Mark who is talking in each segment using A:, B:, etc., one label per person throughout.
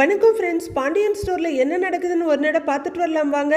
A: வணக்கம் ஃப்ரெண்ட்ஸ் பாண்டியன் ஸ்டோரில் என்ன நடக்குதுன்னு ஒரு நேரம் பார்த்துட்டு வரலாம் வாங்க.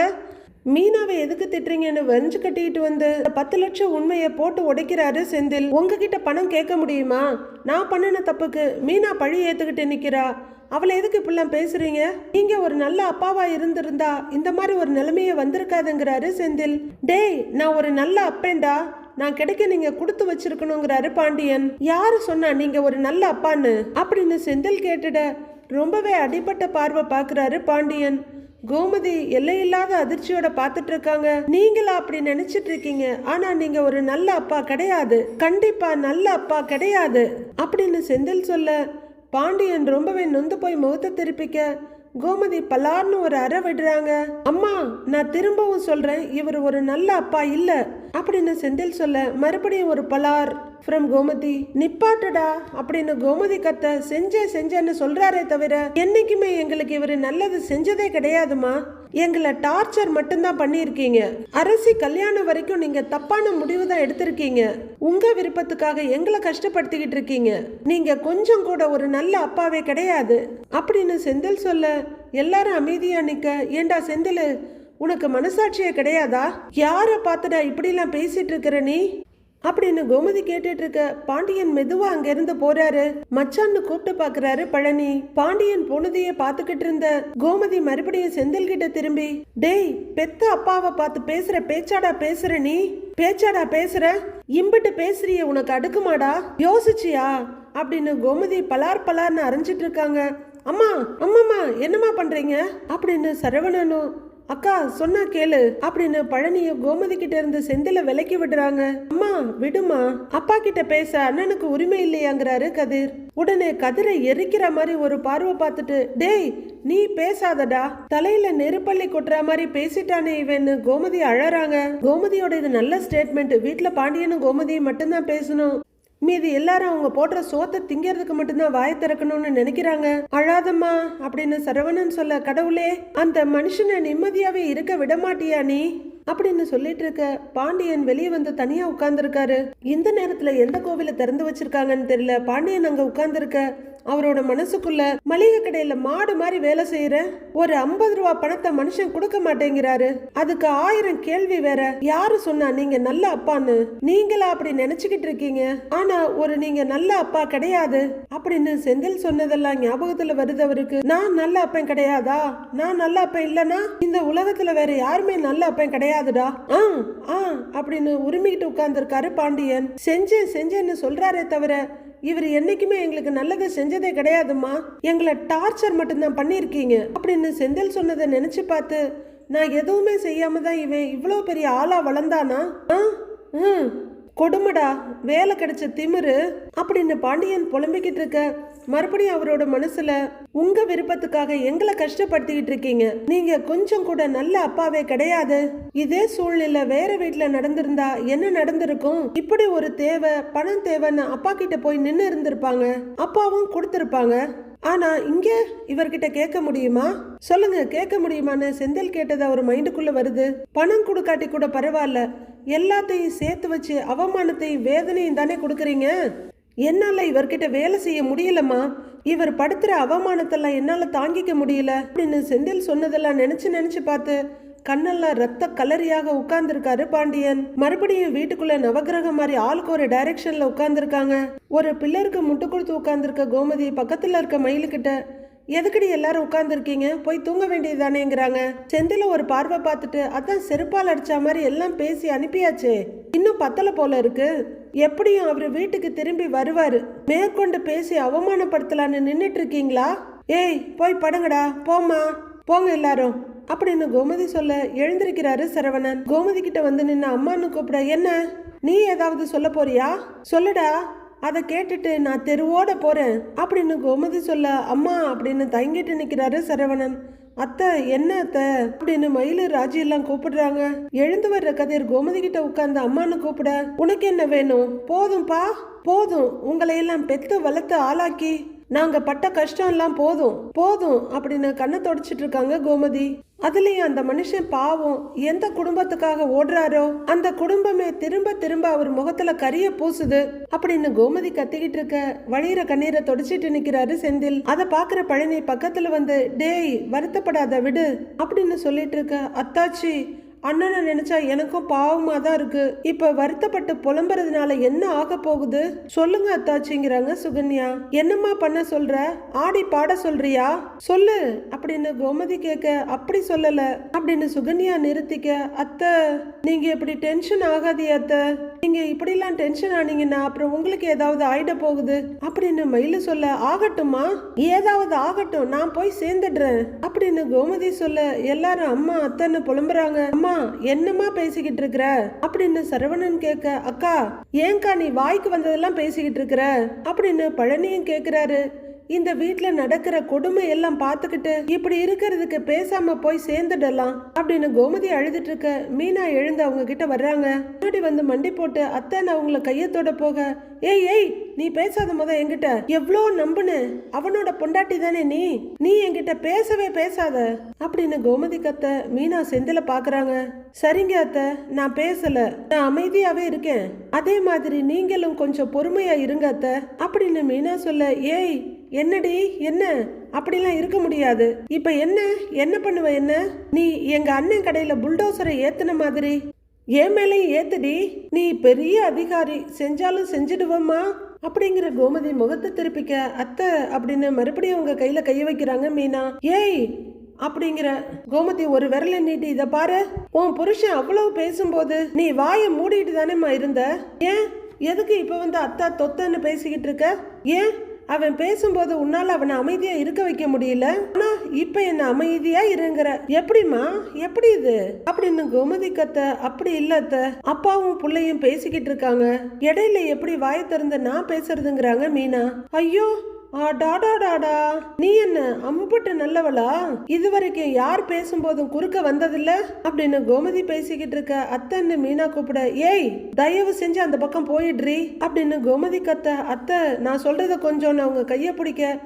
A: மீனாவை எதுக்கு திட்டுறீங்கன்னு வஞ்சு கட்டிட்டு வந்து பத்து லட்சம் உண்மையை போட்டு உடைக்கிறாரு செந்தில். உங்ககிட்ட பணம் கேட்க முடியுமா? நான் பண்ணின தப்புக்கு மீனா பழி ஏற்றுக்கிட்டு நிற்கிறா அவளை எதுக்கு இப்படிலாம் பேசுறீங்க? நீங்க ஒரு நல்ல அப்பாவா இருந்திருந்தா இந்த மாதிரி ஒரு நிலைமைய வந்திருக்காதுங்கிறாரு செந்தில். டேய் நான் ஒரு நல்ல அப்பேன்டா நான் கிடைக்க நீங்க கொடுத்து வச்சிருக்கணுங்கிறாரு பாண்டியன். யாரு சொன்னா நீங்க ஒரு நல்ல அப்பான்னு? அப்படின்னு செந்தில் கேட்டுட ரொம்பவே அடிப்பட்ட பார்வை பார்க்குறாரு பாண்டியன். கோமதி எல்லையில்லாத அதிர்ச்சியோட பார்த்துட்டு இருக்காங்க நீங்களா அப்படி நினைச்சிட்டு இருக்கீங்க ஆனா நீங்க ஒரு நல்ல அப்பா கிடையாது. கண்டிப்பா நல்ல அப்பா கிடையாது. அப்படின்னு செந்தில் சொல்ல பாண்டியன் ரொம்பவே நொந்து போய் முகத்தை திருப்பிக்க கோமதி பலார்னு ஒரு அறை விடுறாங்க. அம்மா நான் திரும்பவும் சொல்றேன் இவர் ஒரு நல்ல அப்பா இல்ல அப்படின்னு செந்தில் சொல்ல மறுபடியும் ஒரு பலார். ஃப்ரம் கோமதி நிப்பாட்டுடா அப்படின்னு கோமதி கத்த செஞ்சே செஞ்சேன்னு சொல்றாரே தவிர என்னைக்குமே எங்களுக்கு இவர் நல்லது செஞ்சதே கிடையாதுமா எங்களை டார்ச்சர் மட்டும்தான் பண்ணியிருக்கீங்க. அரசி கல்யாணம் வரைக்கும் நீங்க தப்பான முடிவு தான் எடுத்திருக்கீங்க. உங்க விருப்பத்துக்காக எங்களை கஷ்டப்படுத்திக்கிட்டு இருக்கீங்க. நீங்க கொஞ்சம் கூட ஒரு நல்ல அப்பாவே கிடையாது. அப்படின்னு செந்தில் சொல்ல எல்லாரும் அமைதியா நிக்க ஏண்டா செந்தில் உனக்கு மனசாட்சியே கிடையாதா? யாரை பார்த்துடா இப்படிலாம் பேசிட்டு இருக்கிற நீ? அப்படின்னு கோமதி கேட்டுட்டு இருக்க பாண்டியன் மெதுவா அங்கிருந்து போறாரு. மச்சான்னு கூப்பிட்டு பாக்குறாரு பழனி. பாண்டியன் போனதையே பாத்துக்கிட்டு இருந்த கோமதி மறுபடியும் செந்தில் கிட்ட திரும்பி டேய் பெத்த அப்பாவை பார்த்து பேசுற பேச்சாடா பேசுற நீ? பேச்சாடா பேசுற? இம்பிட்டு பேசுறிய உனக்கு அடுக்குமாடா? யோசிச்சியா? அப்படின்னு கோமதி பலார் பலார்னு அரைஞ்சிட்டு இருக்காங்க அம்மா அம்மாம்மா என்னம்மா பண்றீங்க? அப்படின்னு சரவணனும் அக்கா சொன்னா கேளு. அப்படின்னு பழனிய கோமதி கிட்ட இருந்து செந்தில விலக்கி விடுறாங்க. அம்மா விடுமா அப்பா கிட்ட பேச அண்ணனுக்கு உரிமை இல்லையாங்கிறாரு கதிர். உடனே கதிரை எரிக்கிற மாதிரி ஒரு பார்வை பார்த்துட்டு டேய் நீ பேசாதடா. தலையில நெருப்பள்ளி கொட்டுற மாதிரி பேசிட்டானே இவன்னு கோமதி அழறாங்க. கோமதியோட இது நல்ல ஸ்டேட்மெண்ட் வீட்டுல பாண்டியனும் கோமதியும் மட்டும்தான் பேசணும். மீதி எல்லாரும் அவங்க போடுற சோத்தை திங்கிறதுக்கு மட்டும்தான் வாய திறக்கணும்னு நினைக்கிறாங்க. அழாதம்மா அப்படின்னு சரவணன் சொல்ல கடவுளே அந்த மனுஷனை நிம்மதியாவே இருக்க விட மாட்டியா நீ? அப்படின்னு சொல்லிட்டு இருக்க பாண்டியன் வெளியே வந்து தனியா உட்கார்ந்துருக்காரு. இந்த நேரத்துல எந்த கோவில திறந்து வச்சிருக்காங்கன்னு தெரியல. பாண்டியன் அங்க உட்கார்ந்துருக்க அவரோட மனசுக்குள்ள மளிகை கடையில மாடு மாதிரி வேலை செய்யற ஒரு ஐம்பது ரூபா பணத்தை மனுஷன் கொடுக்க மாட்டேங்கிறாரு. அதுக்கு ஆயிரம் கேள்வி வேற. யாரு சொன்னா நீங்க நல்ல அப்பான்னு? நீங்களா அப்படி நினைச்சுக்கிட்டு இருக்கீங்க. ஆனா ஒரு நீங்க நல்ல அப்பா கிடையாது அப்படின்னு செந்தில் சொன்னதெல்லாம் ஞாபகத்துல வருது அவருக்கு. நான் நல்ல அப்பன் கிடையாதா? நான் நல்ல அப்பன் இல்லனா இந்த உலகத்துல வேற யாருமே நல்ல அப்பன் கிடையாதுடா. ஆ ஆ அப்படின்னு உரிமிக்கிட்டு உட்கார்ந்துருக்காரு பாண்டியன். செஞ்சேன் செஞ்சேன்னு சொல்றாரே தவிர இவர் என்னைக்குமே எங்களுக்கு நல்லதை செஞ்சதே கிடையாதும்மா. எங்களை டார்ச்சர் மட்டும்தான் பண்ணியிருக்கீங்க. அப்படின்னு செந்தில் சொன்னதை நினைச்சு பார்த்து நான் எதுவுமே செய்யாம தான் இவன் இவ்வளோ பெரிய ஆளா வளர்ந்தானா? ஆ? ம் கொடுமடா வேலை கிடைச்ச திமிரு. அப்படின்னு பாண்டியன் புலம்பிக்கிட்டு இருக்க மறுபடியும் அவரோட மனசுல உங்க விருப்பத்துக்காக எங்களை கஷ்டப்படுத்திக்கிட்டு இருக்கீங்க. நீங்க கொஞ்சம் கூட நல்ல அப்பாவே கிடையாது. இதே சூழ்நிலை வேற வீட்டுல நடந்திருந்தா என்ன நடந்திருக்கும்? இப்படி ஒரு தேவை பணம் தேவைன்னு அப்பா கிட்ட போய் நின்று இருந்திருப்பாங்க. அப்பாவும் கொடுத்திருப்பாங்க. ஆனா இங்க இவர்கிட்ட கேட்க முடியுமா? சொல்லுங்க கேட்க முடியுமான்னு செந்தில் கேட்டது அவர் மைண்டுக்குள்ள வருது. பணம் கொடுக்காட்டி கூட பரவாயில்ல. எல்லாத்தையும் சேர்த்து வச்சு அவமானத்தையும் வேதனையும் தானே கொடுக்குறீங்க? என்னால் இவர்கிட்ட வேலை செய்ய முடியலம்மா. இவர் படுத்துகிற அவமானத்தெல்லாம் என்னால் தாங்கிக்க முடியல. அப்படின்னு செந்தில் சொன்னதெல்லாம் நினச்சி நினச்சி பார்த்து கண்ணெல்லாம் ரத்த கலரியாக உட்கார்ந்துருக்காரு பாண்டியன். மறுபடியும் வீட்டுக்குள்ள நவகிரகம் மாதிரி ஆளுக்கு ஒரு டைரக்ஷன்ல உட்கார்ந்துருக்காங்க. ஒரு பில்லருக்கு முட்டு கொடுத்து உட்கார்ந்துருக்க கோமதி பக்கத்துல இருக்க மயிலுக்கிட்ட எதுக்கடி எல்லாரும் உட்காந்துருக்கீங்க போய் தூங்க வேண்டியது தானேங்கிறாங்க செந்தில ஒரு பார்வை பார்த்துட்டு அதான் செருப்பால் அடிச்ச மாதிரி எல்லாம் பேசி அனுப்பியாச்சே. இன்னும் பத்தல போல இருக்கு. எப்படியும் அவர் வீட்டுக்கு திரும்பி வருவாரு. மேற்கொண்டு பேசி அவமானப்படுத்தலான்னு நின்னுட்டு இருக்கீங்களா ஏய் போய் படுங்கடா. போம்மா. போங்க எல்லாரும். அப்படின்னு கோமதி சொல்ல எழுந்திருக்கிறாரு சரவணன். கோமதி கிட்ட வந்து நின்ன அம்மான்னு கூப்பிட என்ன? நீ ஏதாவது சொல்ல போறியா? சொல்லுடா. அதை கேட்டுட்டு நான் தெருவோட போகிறேன் அப்படின்னு கோமதி சொல்ல அம்மா அப்படின்னு தயங்கிட்டு நிற்கிறாரு சரவணன். அத்தை என்ன அத்தை? அப்படின்னு மயிலு ராஜி எல்லாம் கூப்பிடுறாங்க. எழுந்து வர்ற கதிர் கோமதி கிட்ட உட்கார்ந்து அம்மான்னு கூப்பிட உனக்கு என்ன வேணும்? போதும்பா போதும். உங்களையெல்லாம் பெத்து வளர்த்து ஆளாக்கி நாங்க பட்ட கஷ்டம் எல்லாம் போதும் போதும் அப்படின்னு கண்ணை தொடச்சிட்டு இருக்காங்க கோமதி. அதுலயும் அந்த மனுஷன் பாவம் எந்த குடும்பத்துக்காக ஓடுறாரோ அந்த குடும்பமே திரும்ப திரும்ப அவர் முகத்துல கரிய பூசுது அப்படின்னு கோமதி கத்திக்கிட்டு இருக்க வழியிற கண்ணீரை தொடச்சிட்டு நிக்கிறாரு செந்தில். அதை பாக்குற பழனி பக்கத்துல வந்து டேய் வருத்தப்படாத விடு அப்படின்னு சொல்லிட்டு இருக்க அத்தாச்சி அண்ணனை நினைச்சா எனக்கும் பாவமா தான் இருக்கு. இப்ப வருத்தப்பட்டு புலம்புறதுனால என்ன ஆக போகுது? சொல்லுங்க அத்தாச்சிங்கிறாங்க சுகன்யா. என்னம்மா பண்ண சொல்ற? ஆடி பாட சொல்றியா? சொல்லு அப்படின்னு கோமதி கேட்க அப்படி சொல்லல அப்படின்னு சுகன்யா நிறுத்திக்க அத்தை நீங்க இப்படி டென்ஷன் ஆகாதே அத்தை. நீங்க இப்படிலாம் டென்ஷன் ஆனீங்கன்னா அப்புறம் உங்களுக்கு ஏதாவது ஆயிட போகுது அப்படின்னு மயில சொல்ல ஆகட்டுமா ஏதாவது ஆகட்டும். நான் போய் சேர்ந்துடுறேன் அப்படின்னு கோமதி சொல்ல எல்லாரும் அம்மா அத்தைன்னு புலம்புறாங்க. அம்மா என்னம்மா பேசிக்கிட்டு இருக்கிற? அப்படின்னு சரவணன் கேட்க அக்கா ஏங்கா நீ வாய்க்கு வந்ததெல்லாம் பேசிக்கிட்டு இருக்கிற? அப்படின்னு பழனியும் கேட்கிறாரு இந்த வீட்டுல நடக்கிற கொடுமை எல்லாம் பார்த்துக்கிட்டு இப்படி இருக்கிறதுக்கு பேசாம போய் சேர்ந்துடலாம் அப்படின்னு கோமதி அழுதுட்டு இருக்க. மீனா எழுந்து அவங்க கிட்ட வர்றாங்க. முன்னாடி வந்து மண்டி போட்டு அத்தை நான் அவங்கள கையத்தோட போக. ஏய் ஏய் நீ பேசாத முத என்கிட்ட. எவ்வளோ நம்புன? அவனோட பொண்டாட்டி தானே நீ. நீ என்கிட்ட பேசவே பேசாத. அப்படின்னு கோமதி கத்த மீனா செந்தில பாக்குறாங்க. சரிங்க அத்தை நான் பேசல. நான் அமைதியாவே இருக்கேன். அதே மாதிரி நீங்களும் கொஞ்சம் பொறுமையா இருங்க அத்தை அப்படின்னு மீனா சொல்ல. ஏய் என்னடி என்ன? அப்படிலாம் இருக்க முடியாது. இப்ப என்ன? என்ன பண்ணுவ என்ன? நீ எங்க அண்ணன் கடையில புல்டோசரை ஏத்துன மாதிரி. என் மேலேயும் ஏத்துடி. நீ பெரிய அதிகாரி. செஞ்சாலும் செஞ்சிடுவம்மா. அப்படிங்கிற கோமதி முகத்தை திருப்பிக்க அத்தை அப்படின்னு மறுபடியும் அவங்க கையில கைய வைக்கிறாங்க மீனா. ஏய்! அப்படிங்கிற கோமதி ஒரு விரலை நீட்டி இதை பாரு. உன் புருஷன் அவ்வளவு பேசும்போது நீ வாயை மூடிட்டு தானேம்மா இருந்த? ஏன்? எதுக்கு இப்ப வந்து அத்தா தொத்தன்னு பேசிக்கிட்டு இருக்க? ஏன்? அவன் பேசும்போது உன்னால் அவனை அமைதியாக இருக்க வைக்க முடியல. ஆனால் இப்போ என்ன அமைதியாக இருங்கிற. எப்படிம்மா? எப்படி இது? அப்படின்னு கோமதி கத்த அப்படி இல்ல அப்பாவும் பிள்ளையும் பேசிக்கிட்டு இருக்காங்க. இடையில எப்படி வாயை திறந்து நான் பேசுறதுங்கிறாங்க மீனா. ஐயோ டாடா நீ என்ன அம்புட்டு நல்லவளா? இதுவரைக்கும் யார் பேசும்போதும் குறுக்க வந்ததில்ல? அப்படின்னு கோமதி பேசிக்கிட்டு இருக்க அத்தைன்னு மீனா கூப்பிட ஏய் தயவு செஞ்சு அந்த பக்கம் போயிடுறி அப்படின்னு கோமதி கத்த அத்தை நான் சொல்றத கொஞ்சம் அவங்க கைய பிடிக்க.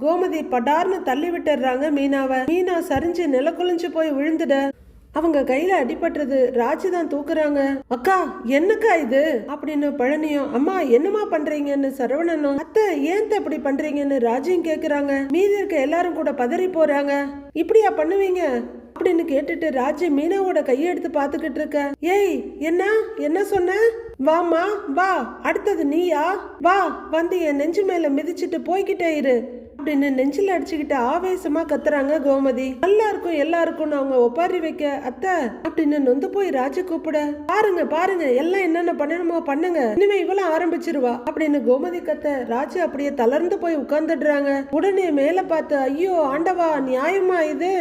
A: கோமதி படார்னு தள்ளி விட்டுறாங்க மீனாவை. மீனா சரிஞ்சு நில போய் விழுந்துட அவங்க கையில அடிபட்டுறது ராஜி தான் தூக்குறாங்க. அக்கா என்னக்கா இது? அப்படின்னு பழனியும் அம்மா என்னம்மா பண்றீங்கன்னு சரவணனும் அத்தை ஏன் இப்படி பண்றீங்கன்னு ராஜியும் கேக்குறாங்க. மீதி இருக்க எல்லாரும் கூட பதறி போறாங்க. இப்படியா பண்ணுவீங்க? அப்படின்னு கேட்டுட்டு ராஜி மீனாவோட கையை எடுத்து பாத்துக்கிட்டு இருக்க. ஏய் என்ன? என்ன சொன்ன? வாமா வா அடுத்தது நீயா? வா வந்து என் நெஞ்சு மேல மிதிச்சிட்டு போய்கிட்டே இரு. அப்படின்னு நெஞ்சில் அடிச்சுக்கிட்டு ஆவேசமா கத்துறாங்க கோமதி. நல்லா இருக்கும் எல்லாருக்கும் அவங்க ஒப்பாரி வைக்க அத்தை அப்படின்னு நொந்து போய் ராஜ கூப்பிட பாருங்க பாருங்க எல்லாம் என்னென்ன பண்ணணுமோ பண்ணுங்க இனிமே இவளும் ஆரம்பிச்சிருவா அப்படின்னு கோமதி கத்த ராஜு அப்படியே தளர்ந்து போய் உட்கார்ந்துடுறாங்க. உடனே மேல பார்த்து ஐயோ ஆண்டவா நியாயமா இது?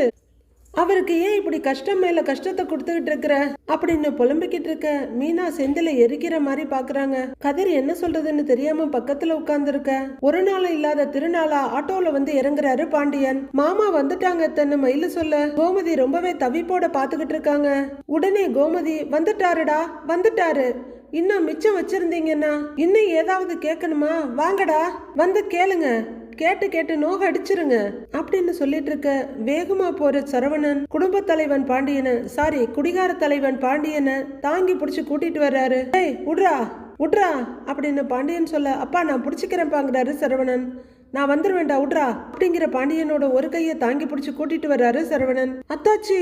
A: அவருக்கு ஏன் இப்படி கஷ்டம் மேல கஷ்டத்தை கொடுத்துக்கிட்டு இருக்கிற? அப்படின்னு புலம்பிக்கிட்டு இருக்க மீனா செந்தில எரிக்கிற மாதிரி பாக்குறாங்க. கதிர் என்ன சொல்றதுன்னு தெரியாம பக்கத்துல உட்கார்ந்துருக்க. ஒரு நாள் இல்லாத திருநாளா ஆட்டோல வந்து இறங்குறாரு பாண்டியன். மாமா வந்துட்டாங்க தன்னு மயில சொல்ல. கோமதி ரொம்பவே தவிப்போட பாத்துக்கிட்டு இருக்காங்க. உடனே கோமதி வந்துட்டாருடா வந்துட்டாரு. இன்னும் மிச்சம் வச்சிருந்தீங்கன்னா இன்னும் ஏதாவது கேட்கணுமா? வாங்கடா வந்து கேளுங்க. கேட்டு கேட்டு நோக அடிச்சிருங்க அப்படின்னு சொல்லிட்டு இருக்க வேகமா போற சரவணன் குடும்ப தலைவன் பாண்டியனை சாரி குடிகார தலைவன் பாண்டியனை தாங்கி பிடிச்சு கூட்டிட்டு வர்றாரு. ஏய் உட்ரா உட்ரா அப்படின்னு பாண்டியன் சொல்ல அப்பா நான் பிடிச்சிக்கிறேன்பாங்கிறாரு சரவணன். நான் வந்துருவேண்டா உட்ரா அப்படிங்கிற பாண்டியனோட ஒரு கையை தாங்கி பிடிச்சி கூட்டிட்டு வர்றாரு சரவணன். அத்தாச்சி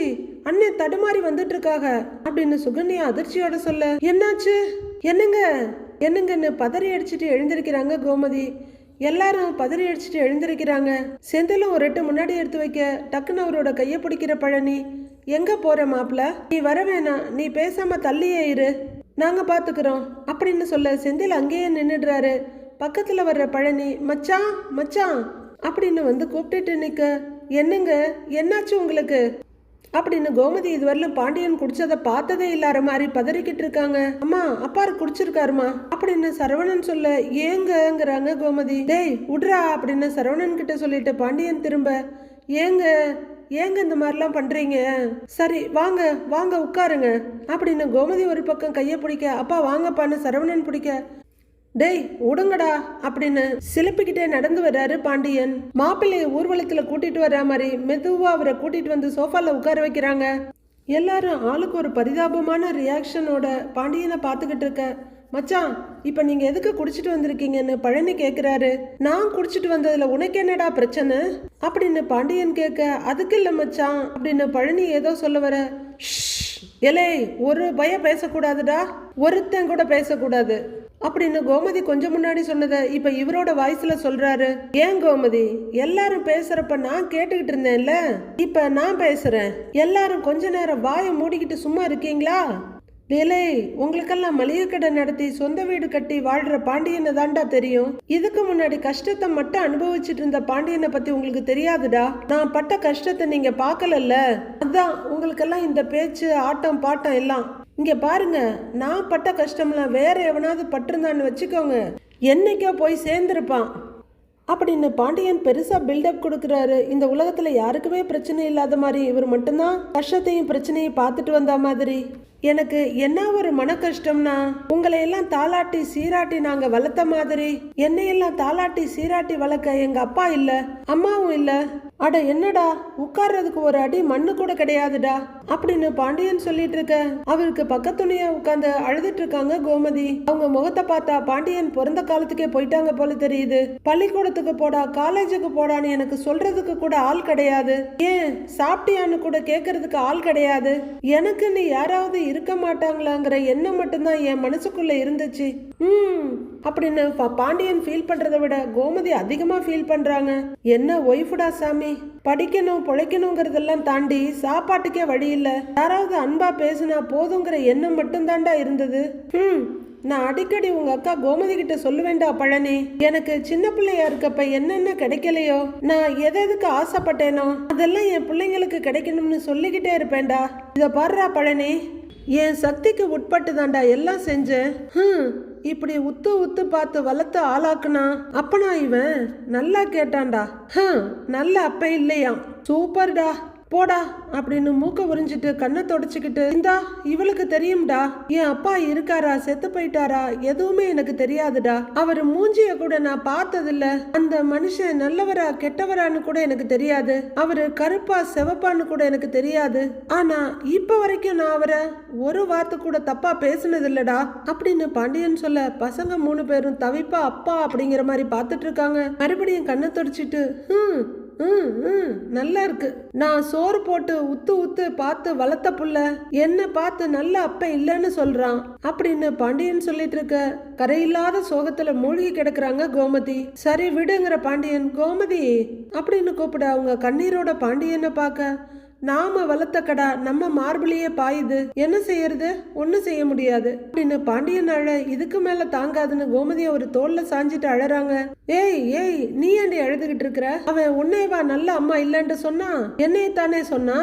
A: அண்ணே தடுமாறி வந்துட்டு இருக்காக அப்படின்னு சுகன்யா அதிர்ச்சியோட சொல்ல என்னாச்சு? என்னங்க? என்னங்கன்னு பதறி அடிச்சிட்டு எழுந்திருக்கிறாங்க கோமதி. எல்லாரும் பதறி அடிச்சுட்டு எழுந்திருக்கிறாங்க. செந்திலும் ஒரு எட்டு முன்னாடி எடுத்து வைக்க டக்குன்னு அவரோட கையை பிடிக்கிற பழனி எங்க போற மாப்பிள? நீ வர வேணாம். நீ பேசாம தள்ளியே இரு. நாங்க பாத்துக்கிறோம். அப்படின்னு சொல்ல செந்தில் அங்கேயே நின்றுடுறாரு பக்கத்துல வர்ற பழனி மச்சான் மச்சான் அப்படின்னு வந்து கூப்பிட்டுட்டு நிக்க. என்னங்க? என்னாச்சு உங்களுக்கு? அப்படின்னு கோமதி இதுவரையிலும் பாண்டியன் குடிச்சதை பார்த்ததே இல்லாத மாதிரி பதறிக்கிட்டு இருக்காங்க. அம்மா அப்பாரு குடிச்சிருக்காருமா? அப்படின்னு சரவணன் சொல்ல ஏங்கங்கிறாங்க கோமதி. டேய் விட்றா அப்படின்னு சரவணன் கிட்ட சொல்லிட்டு பாண்டியன் திரும்ப ஏங்க ஏங்க இந்த மாதிரிலாம் பண்றீங்க? சரி வாங்க வாங்க உட்காருங்க அப்படின்னு கோமதி ஒரு பக்கம் கையை பிடிக்க அப்பா வாங்கப்பான்னு சரவணன் பிடிக்க டேய் விடுங்கடா அப்படின்னு சிலப்பிக்கிட்டே நடந்து வர்றாரு பாண்டியன். மாப்பிள்ளைய ஊர்வலத்துல கூட்டிட்டு வர்ற மாதிரி மெதுவா அவரை கூட்டிட்டு வந்து சோஃபால உட்கார வைக்கிறாங்க. எல்லாரும் ஆளுக்கு ஒரு பரிதாபமான ரியாக்ஷனோட பாண்டியனை பார்த்துக்கிட்டு இருக்க மச்சான் இப்போ நீங்கள் எதுக்கு குடிச்சிட்டு வந்திருக்கீங்கன்னு பழனி கேட்குறாரு நான் குடிச்சிட்டு வந்ததில் உனக்கு என்னடா பிரச்சனை? அப்படின்னு பாண்டியன் கேட்க அதுக்கு இல்லை மச்சான் அப்படின்னு பழனி ஏதோ சொல்ல வர "ஷ்ஷ், எலே ஒரு பய பேசக்கூடாதுடா. ஒருத்தன் கூட பேசக்கூடாது. அப்படின்னு கோமதி கொஞ்சம் முன்னாடி சொன்னதை இப்போ இவரோட வாய்ஸில் சொல்கிறாரு ஏன் கோமதி? எல்லாரும் பேசுகிறப்ப நான் கேட்டுக்கிட்டு இருந்தேன்ல. இப்போ நான் பேசுகிறேன் எல்லாரும் கொஞ்ச நேரம் வாயை மூடிக்கிட்டு சும்மா இருக்கீங்களா? லேலே உங்களுக்கெல்லாம் மளிகை கடை நடத்தி சொந்த வீடு கட்டி வாழ்ற பாண்டியனை தாண்டா தெரியும். இதுக்கு முன்னாடி கஷ்டத்தை மட்டும் அனுபவிச்சுட்டு இருந்த பாண்டியனை பத்தி உங்களுக்கு தெரியாதுடா. நான் பட்ட கஷ்டத்தை நீங்க பார்க்கலல்ல. அதான் உங்களுக்கெல்லாம் இந்த பேச்சு ஆட்டம் பாட்டம் எல்லாம் இங்கே பாருங்க நான் பட்ட கஷ்டம்லாம் வேற எவனாவது பட்டிருந்தான்னு வச்சுக்கோங்க. என்னைக்கோ போய் சேர்ந்துருப்பான். அப்படின்னு பாண்டியன் பெருசாக பில்டப் கொடுக்குறாரு. இந்த உலகத்தில் யாருக்குமே பிரச்சனை இல்லாத மாதிரி இவர் மட்டும்தான் கஷ்டத்தையும் பிரச்சனையும் பார்த்துட்டு வந்த மாதிரி. எனக்கு என்ன ஒரு மன கஷ்டம்னா உங்களை எல்லாம் தாலாட்டி சீராட்டி நாங்க வளர்த்த மாதிரி என்னையெல்லாம் தாலாட்டி சீராட்டி வளர்க்க எங்க அப்பா இல்ல அம்மாவும் இல்ல அட என்னடா உட்கார்றதுக்கு ஒரு அடி மண்ணு கூட கிடையாதுடா. அப்படின்னு பாண்டியன் சொல்லிட்டு இருக்க. அவருக்கு பக்கத்துணையா உட்காந்து அழுதுட்டு இருக்காங்க கோமதி. அவங்க முகத்தை பார்த்தா பாண்டியன் பிறந்த காலத்துக்கே போயிட்டாங்க போல தெரியுது. பள்ளிக்கூடத்துக்கு போடா காலேஜுக்கு போடான்னு எனக்கு சொல்றதுக்கு கூட ஆள் கிடையாது. ஏன் சாப்பிட்டியான்னு கூட கேட்கறதுக்கு ஆள் கிடையாது. எனக்குன்னு யாராவது இருக்க மாட்டாங்களாங்கிற எண்ணம் மட்டும்தான் என் மனசுக்குள்ள இருந்துச்சு. ம். அப்படின்னு பாண்டியன் ஃபீல் பண்றதை விட கோமதி அதிகமா ஃபீல் பண்றாங்க. என்ன ஒய்ஃபுடா சாமி? படிக்கணும் பொழைக்கணுங்கிறதெல்லாம் தாண்டி சாப்பாட்டுக்கே வழி இல்ல. யாராவது அன்பா பேசினா போதுங்கிற எண்ணம் மட்டும்தான்டா இருந்தது. ம் நான் அடிக்கடி உங்க அக்கா கோமதி கிட்ட சொல்லுவேண்டா பழனி. எனக்கு சின்ன பிள்ளையா இருக்கப்ப என்னென்ன கிடைக்கலையோ நான் எதெதுக்கு எதுக்கு ஆசைப்பட்டேனோ அதெல்லாம் என் பிள்ளைங்களுக்கு கிடைக்கணும்னு சொல்லிக்கிட்டே இருப்பேன்டா. இத பாடுறா பழனி. என் சக்திக்கு உட்பட்டு தாண்டா எல்லாம் செஞ்சேன். ஹம், இப்படி உத்து உத்து பார்த்து வளர்த்து ஆளாக்குனா? அப்பனா இவன் நல்லா கேட்டான்டா. ஹம், நல்ல அப்ப இல்லையாம். சூப்பர்டா. போடா அப்படின்னு மூக்க உறிஞ்சிட்டு கண்ணை தொடச்சிக்கிட்டு இந்தா இவளுக்கு தெரியும்டா. என் அப்பா இருக்காரா செத்து போயிட்டாரா எதுவுமே எனக்கு தெரியாதுடா. அவர் மூஞ்சிய கூட நான் பார்த்ததில்ல. அந்த மனுஷன் நல்லவரா கெட்டவரான்னு கூட எனக்கு தெரியாது. அவரு கருப்பா செவப்பான்னு கூட எனக்கு தெரியாது. ஆனா இப்ப வரைக்கும் நான் அவரை ஒரு வார்த்தை கூட தப்பா பேசுனது இல்லடா அப்படின்னு பாண்டியன் சொல்ல பசங்க மூணு பேரும் தவிப்பா அப்பா அப்படிங்கிற மாதிரி பார்த்துட்டு இருக்காங்க. மறுபடியும் கண்ணை தொடச்சிட்டு ஹம் ம், ம், நல்லா இருக்கு. நான் சோறு போட்டு உத்து உத்து பார்த்து வளர்த்த புள்ள என்ன பார்த்து நல்ல அப்ப இல்லைன்னு சொல்றான். அப்படின்னு பாண்டியன் சொல்லிட்டு இருக்க கரையில்லாத சோகத்துல மூழ்கி கிடக்குறாங்க கோமதி. சரி விடுங்கிற பாண்டியன் கோமதி அப்படின்னு கூப்பிட அவங்க கண்ணீரோட பாண்டியனை பார்க்க நாம வளர்த்த கடா நம்ம மார்பிளையே பாயுது. என்ன செய்யறது? ஒன்னும் செய்ய முடியாது. அப்படின்னு பாண்டியன் அழ இதுக்கு மேல தாங்காதுன்னு கோமதிய ஒரு தோல்ல சாஞ்சிட்டு அழறாங்க. ஏய் ஏய் நீ ஏண்டி அழுதுகிட்டு இருக்கிற? அவன் உன்னைவா நல்ல அம்மா இல்லைன்ட்டு சொன்னா என்னைய தானே சொன்னா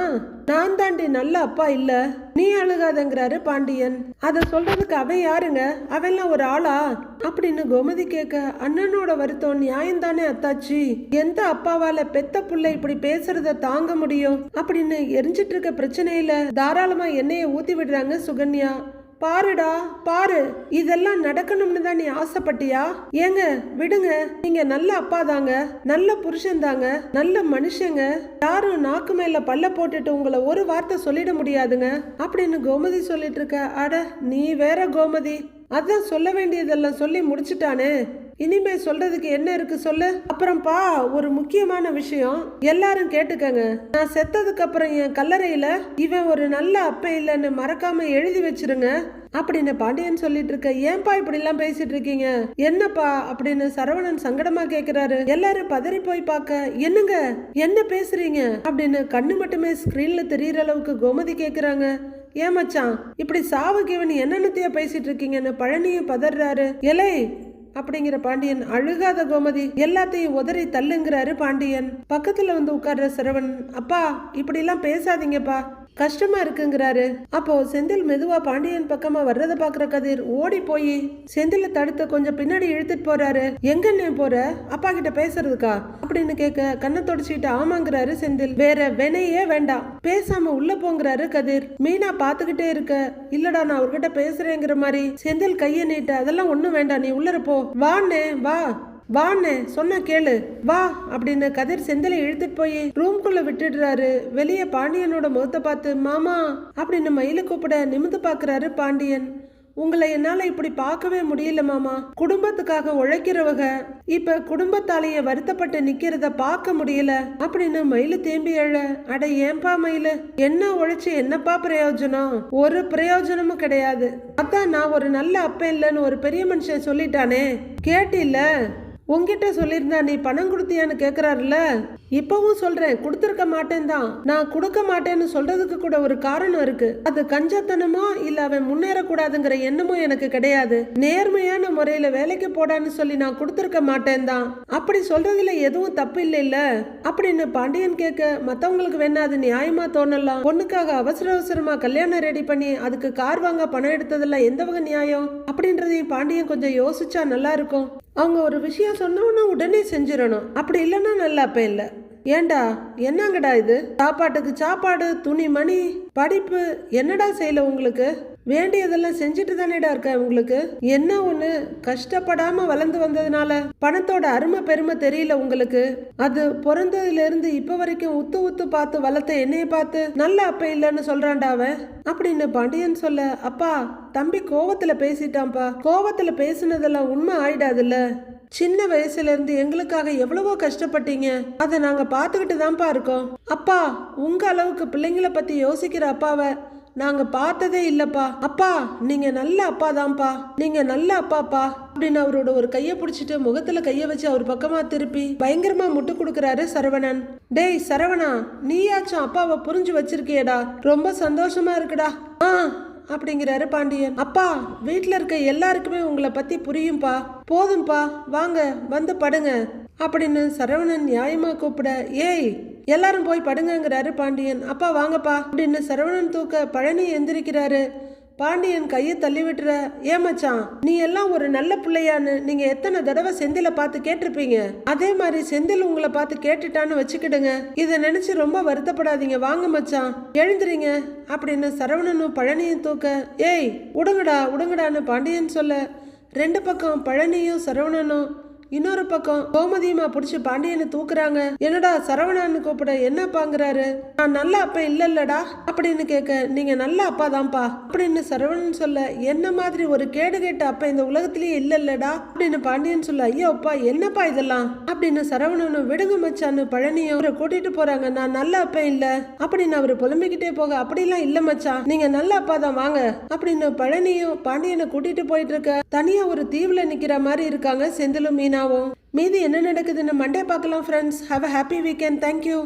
A: நான் தாண்டி நல்ல அப்பா இல்ல. நீ அழுகாதங்கிறாரு பாண்டியன். அத சொல்றதுக்கு அவன் யாருங்க? அவெல்லாம் ஒரு ஆளா? அப்படின்னு கோமதி கேட்க அண்ணனோட வருத்தம் நியாயம்தானே அத்தாச்சி? எந்த அப்பாவால பெத்த புள்ள இப்படி பேசுறத தாங்க முடியும்? அப்படின்னு எரிஞ்சிட்டு இருக்க பிரச்சனையில தாராளமா எண்ணெயை ஊத்தி விடுறாங்க சுகன்யா. பாருடா பாரு. இதெல்லாம் நடக்கணும்னு தான் நீ ஆசைப்பட்டியா? ஏங்க விடுங்க. நீங்க நல்ல அப்பா தாங்க. நல்ல புருஷன் தாங்க. நல்ல மனுஷங்க. யாரும் நாக்கு மேல பல்ல போட்டுட்டு உங்களை ஒரு வார்த்தை சொல்லிட முடியாதுங்க. அப்படின்னு கோமதி சொல்லிட்டு இருக்க. அட நீ வேற கோமதி. அதான் சொல்ல வேண்டியதெல்லாம் சொல்லி முடிச்சிட்டானே. இனிமே சொல்றதுக்கு என்ன இருக்கு சொல்லு? அப்புறம்ப்பா ஒரு முக்கியமான விஷயம். எல்லாரும் கேட்டுக்கங்க. நான் செத்ததுக்கு அப்புறம் என் கல்லறையில இவன் ஒரு நல்ல அப்ப இல்லைன்னு மறக்காம எழுதி வச்சிருங்க. அப்படின்னு பாண்டியன் சொல்லிட்டு இருக்க? ஏன்பா இப்படி எல்லாம் பேசிட்டு இருக்கீங்க? என்னப்பா அப்படின்னு சரவணன் சங்கடமா கேக்குறாரு. எல்லாரும் பதறி போய் பார்க்க என்னங்க? என்ன பேசுறீங்க? அப்படின்னு கண்ணு மட்டுமே ஸ்கிரீன்ல தெரியற அளவுக்கு கோமதி கேக்குறாங்க. ஏன் மச்சான்? இப்படி சாவுக்கு இவன் என்னென்னத்தையா பேசிட்டு இருக்கீங்கன்னு பழனியும் பதறாரு எலை அப்படிங்கிற பாண்டியன் அழுகாத கோமதி எல்லாத்தையும் உதறி தள்ளுங்கிறாரு பாண்டியன். பக்கத்துல வந்து உட்கார்ற சிரவன் அப்பா இப்படி எல்லாம் பேசாதீங்கப்பா. கஷ்டமா இருக்குங்கிறாரு. அப்போ செந்தில் மெதுவா பாண்டியன் பக்கமா வர்றத பாக்குற கதிர் ஓடி போய் செந்தில தடுத்து கொஞ்சம் பின்னாடி இழுத்துட்டு போறாரு. எங்கன்னு போற? அப்பா கிட்ட பேசுறதுக்கா? அப்படின்னு கேட்க கண்ணை தொடச்சிட்டு ஆமாங்கிறாரு செந்தில். வேற வினையே வேண்டாம். பேசாம உள்ள போங்கிறாரு கதிர். மீனா பாத்துக்கிட்டே இருக்க. இல்லடா நான் அவர்கிட்ட பேசுறேங்கிற மாதிரி. செந்தில் கைய நீட்ட அதெல்லாம் ஒண்ணும் வேண்டாம். நீ உள்ளர போ. வாண்ணே வா. வாண்ணே சொன்னா கேளு. வா அப்படின்னு கதிர் செந்திலை இழுத்துட்டு போய் ரூம்குள்ள விட்டுடுறாரு. வெளியே பாண்டியனோட முகத்தை பார்த்து மாமா அப்படின்னு மயில கூப்பிட நிமிந்து பாக்குறாரு பாண்டியன். உங்களை என்னால் இப்படி பார்க்கவே முடியல மாமா. குடும்பத்துக்காக உழைக்கிறவங்க இப்ப குடும்பத்தாலேயே வருத்தப்பட்டு நிக்கிறத பார்க்க முடியல அப்படின்னு மயில் தேம்பி எழ அட ஏன்பா மயிலு என்ன உழைச்சு என்னப்பா பிரயோஜனம்? ஒரு பிரயோஜனமும் கிடையாது. அதான் நான் ஒரு நல்ல அப்ப இல்லைன்னு ஒரு பெரிய மனுஷன் சொல்லிட்டானே. கேட்டில்ல? உங்ககிட்ட சொல்லியிருந்தா நீ பணம் கொடுத்தியான்னு கேட்குறாருல்ல இப்பவும் சொல்றேன் கொடுத்துருக்க மாட்டேன் தான் நான் கொடுக்க மாட்டேன்னு சொல்றதுக்கு கூட ஒரு காரணம் இருக்கு. அது கஞ்சத்தனமோ இல்ல அவன் முன்னேறக்கூடாதுங்கிற எண்ணமும் எனக்கு கிடையாது. நேர்மையான முறையில வேலைக்கு போடான்னு சொல்லி நான் கொடுத்துருக்க மாட்டேன் தான் அப்படி சொல்றதுல எதுவும் தப்பு இல்லை இல்ல அப்படின்னு பாண்டியன் கேட்க மத்தவங்களுக்கு வேணா அது நியாயமா தோணலாம். பொண்ணுக்காக அவசர அவசரமா கல்யாணம் ரெடி பண்ணி அதுக்கு கார் வாங்க பணம் எடுத்ததுல எந்த வகை நியாயம்? அப்படின்றதையும் பாண்டியன் கொஞ்சம் யோசிச்சா நல்லா இருக்கும். அவங்க ஒரு விஷயம் சொன்னோன்னா உடனே செஞ்சிடணும். அப்படி இல்லைன்னா நல்லா அப்ப இல்லை. ஏண்டா? என்னங்கடா இது? சாப்பாட்டுக்கு சாப்பாடு துணி மணி படிப்பு என்னடா செய்யல உங்களுக்கு? வேண்டியதெல்லாம் செஞ்சுட்டு தானேடா இருக்க உங்களுக்கு? என்ன ஒண்ணு? கஷ்டப்படாம வளர்ந்து வந்ததுனால பணத்தோட அருமை பெருமை தெரியல உங்களுக்கு. அது பிறந்ததுல இருந்து இப்ப வரைக்கும் உத்து உத்து பார்த்து வளர்த்த என்னைய பார்த்து நல்ல அப்ப இல்லைன்னு சொல்றான்டா அவன். அப்படின்னு பாண்டியன் சொல்ல அப்பா தம்பி கோவத்துல பேசிட்டான்ப்பா. கோவத்துல பேசுனதெல்லாம் உண்மை ஆயிடாதுல்ல. சின்ன வயசுல இருந்து எங்களுக்காக எவ்வளவோ கஷ்டப்பட்டீங்க. அதை நாங்க பார்த்துக்கிட்டு தான்ப்பா இருக்கோம். அப்பா உங்க அளவுக்கு பிள்ளைங்கள பத்தி யோசிக்கிற அப்பாவை நாங்க பார்த்ததே இல்லப்பா. அப்பா நீங்க நல்ல அப்பா தான்ப்பா நீங்க நல்ல அப்பாப்பா. அப்படின்னு அவரோட ஒரு கைய பிடிச்சிட்டு முகத்துல கைய வச்சு அவர் பக்கமா திருப்பி பயங்கரமா முட்டு கொடுக்கறாரு சரவணன். டேய் சரவணா நீயாச்சும் அப்பாவை புரிஞ்சு வச்சிருக்கியடா. ரொம்ப சந்தோஷமா இருக்குடா. ஆ அப்படிங்கிறாரு பாண்டியன். அப்பா வீட்டில் இருக்க எல்லாருக்குமே உங்களை பத்தி புரியும்பா. போதும்பா வாங்க வந்து படுங்க. அப்படின்னு சரவணன் நியாயமா கூப்பிட ஏய் எல்லாரும் போய் படுங்கங்கிறாரு பாண்டியன். அப்பா வாங்கப்பா. அப்படின்னு சரவணன் தூக்க பழனி எந்திரிக்கிறாரு. பாண்டியன் கையை தள்ளி விட்டுற. ஏமாச்சான் நீ எல்லாம் ஒரு நல்ல பிள்ளையான்னு நீங்க எத்தனை தடவை செந்தில பார்த்து கேட்டிருப்பீங்க? அதே மாதிரி செந்தில் உங்களை பார்த்து கேட்டுட்டான்னு வச்சுக்கிடுங்க. இதை நினைச்சு ரொம்ப வருத்தப்படாதீங்க. வாங்க மச்சான் எழுந்துறீங்க அப்படின்னு சரவணனும் பழனியும் தூக்க. ஏய் உடுங்கடா உடுங்கடான்னு பாண்டியன் சொல்ல. ரெண்டு பக்கம் பழனியும் சரவணனும் இன்னொரு பக்கம் கோமதியமா புடிச்சு பாண்டியனை தூக்குறாங்க. என்னடா சரவணான்னு கூப்பிட என்னப்பாங்கிறாரு நான் நல்ல அப்பா இல்லல்லடா அப்படின்னு கேட்க நீங்க நல்ல அப்பா தான்ப்பா அப்படின்னு சரவணன் சொல்ல என்ன மாதிரி ஒரு கேடு கேட்ட அப்ப இந்த உலகத்திலேயே இல்லல்லடா அப்படின்னு பாண்டியன் சொல்ல ஐயோ அப்பா என்னப்பா இதெல்லாம்? அப்படின்னு சரவணனும் விடுங்க மச்சான்னு பழனியும் அவரை கூட்டிட்டு போறாங்க. நான் நல்ல அப்பா இல்ல அப்படின்னு அவரு புலம்பிக்கிட்டே போக அப்படிலாம் இல்ல மச்சான் நீங்க நல்ல அப்பா தான் வாங்க அப்படின்னு பழனியும் பாண்டியனை கூட்டிட்டு போயிட்டு இருக்க தனியா ஒரு தீவுல நிக்கிற மாதிரி இருக்காங்க செந்திலும் மீனா மீனாவும். மீதி என்ன நடக்குதுன்னு மண்டே பார்க்கலாம் friends have a happy weekend thank you